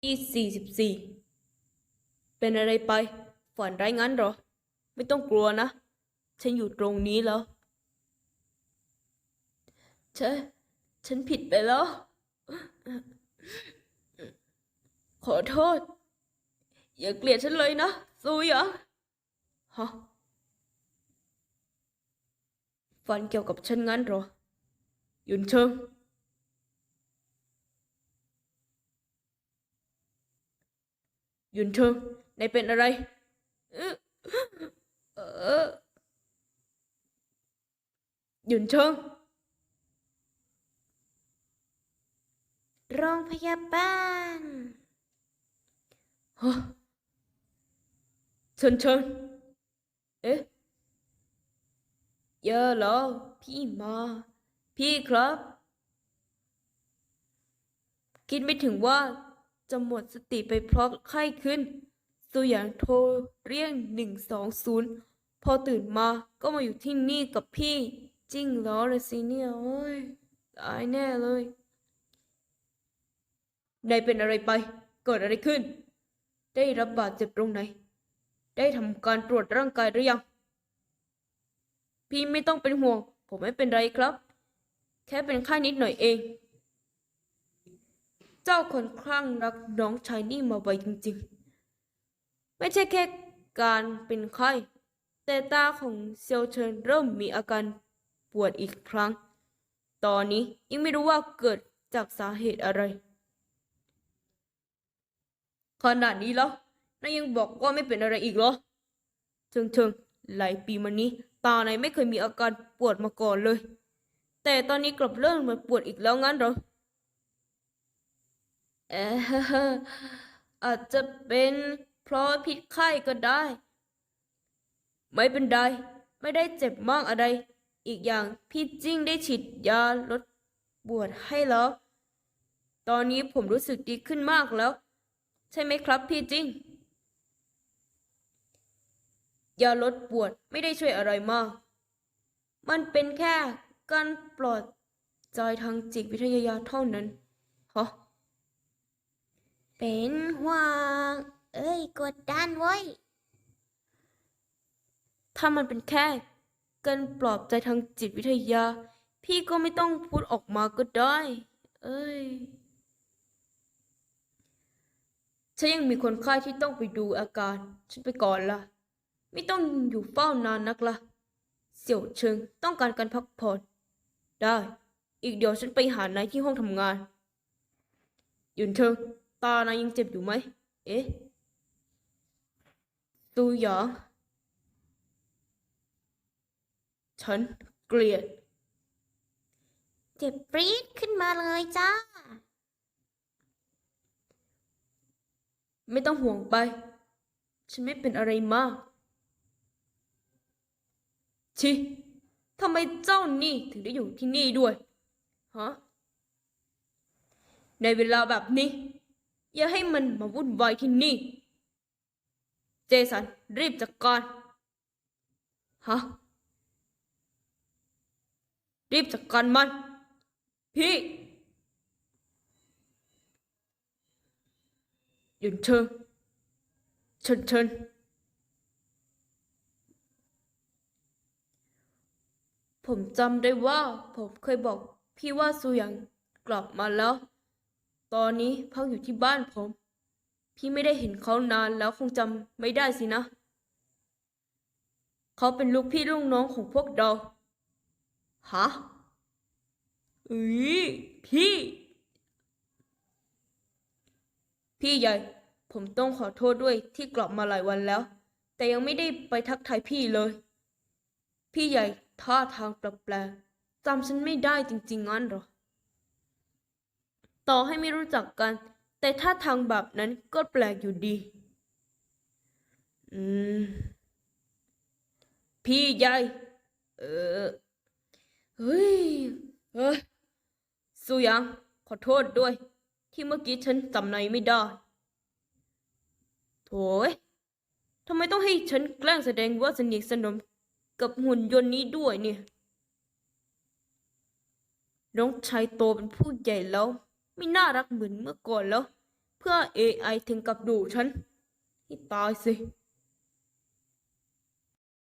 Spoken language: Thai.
ที่สี่สิบสี่เป็นอะไรไป ฝันร้ายงั้นเหรอ ไม่ต้องกลัวนะ ฉันอยู่ตรงนี้แล้วฉันฉันผิดไปแล้ว ขอโทษ อย่าเกลียดฉันเลยนะซูหยางฮะฝันเกี่ยวกับฉันงั้นเหรอหยุนเชิง ยุนเชิงนายเป็นอะไร เอ่อเออหยุนเชิงโรงพยาบาลฮะเชิญเชิญเอ๊ะเยอะแล้วพี่มา พี่ครับ คิดไม่ถึงว่า จะหมดสติไปเพราะไข้ขึ้นตัวอย่างโทรเรียกหนึ่งสองศูนย์พอตื่นมาก็มาอยู่ที่นี่กับพี่ จริงเหรอละสิเนี่ยโอ้ยตายแน่เลยนายเป็นอะไรไป เกิดอะไรขึ้น ได้รับบาดเจ็บตรงไหน ได้ทำการตรวจร่างกายหรือยัง พี่ไม่ต้องเป็นห่วง ผมไม่เป็นไรครับ แค่เป็นไข้นิดหน่อยเอง เจ้าคนคลั่งรักน้องชายนี่มาไวจริงๆ ไม่ใช่แค่การเป็นไข้ แต่ตาของเซียวเฉินเริ่มมีอาการปวดอีกครั้ง ตอนนี้ยังไม่รู้ว่าเกิดจากสาเหตุอะไร ขนาดนี้แล้วนายยังบอกว่าไม่เป็นอะไรอีกเหรอเชิงเชิงหลายปีมานี้ ตานายไม่เคยมีอาการปวดมาก่อนเลย แต่ตอนนี้กลับเริ่มมาปวดอีกแล้วงั้นเหรอ เอออาจจะเป็นเพราะพิษไข้ก็ได้ ไม่เป็นไร ไม่ได้เจ็บมากอะไร อีกอย่างพี่จิ้งได้ฉีดยาลดปวดให้แล้ว ตอนนี้ผมรู้สึกดีขึ้นมากแล้ว ใช่ไหมครับพี่จิ้งยาลดปวดไม่ได้ช่วยอะไรมาก มันเป็นแค่การปลอดใจทางจิตวิทยาเท่านั้นฮะ เป็นห่วง เอ้ย กดดันไว้ยถ้ามันเป็นแค่การปลอบใจทางจิตวิทยา พี่ก็ไม่ต้องพูดออกมาก็ได้ เอ้ย ฉันยังมีคนไข้ที่ต้องไปดูอาการ ฉันไปก่อนละไม่ต้องอยู่เฝ้านานนักละเสี่ยวเชิงต้องการการพักผ่อน ได้ อีกเดี๋ยวฉันไปหานายที่ห้องทำงานหยุนเชิง ตานายยังเจ็บอยู่ไหม เอ๊ะตูหยางฉันเกลียด เจ็บปรี๊ดขึ้นมาเลยจ้า ไม่ต้องห่วงไป ฉันไม่เป็นอะไรมาก ชิทำไมเจ้านี่ถึงได้อยู่ที่นี่ด้วย ฮะ ในเวลาแบบนี้ อย่าให้มันมาวุ่นวายที่นี่ เจสันรีบจัดการฮะรีบจัดการมัน พี่หยุนเชิงเชิญเชิญผมจำได้ว่าผมเคยบอกพี่ว่าซูยางกลับมาแล้ว ตอนนี้พักอยู่ที่บ้านผม พี่ไม่ได้เห็นเขานานแล้วคงจำไม่ได้สินะ เขาเป็นลูกพี่ลูกน้องของพวกเรา ฮะเอ้ยพี่ พี่ใหญ่ ผมต้องขอโทษด้วยที่กลับมาหลายวันแล้ว แต่ยังไม่ได้ไปทักทายพี่เลย พี่ใหญ่ท่าทางแปลกๆจำฉันไม่ได้จริงๆงั้นเหรอ ต่อให้ไม่รู้จักกัน แต่ท่าทางแบบนั้นก็แปลกอยู่ดี อืม พี่ใหญ่เออ เฮ้ย เฮ้ยสุยังขอโทษด้วย ที่เมื่อกี้ฉันจำในไม่ได้โถ่เอ้ยทำไมต้องให้ฉันแกล้งแสดงว่าสนิทสนมกับหุ่นยนต์นี้ด้วยเนี่ย น้องชายโตเป็นผู้ใหญ่แล้ว ไม่น่ารักเหมือนเมื่อก่อนแล้ว เพื่อเอไอถึงกับดูฉัน ที่ตายสิ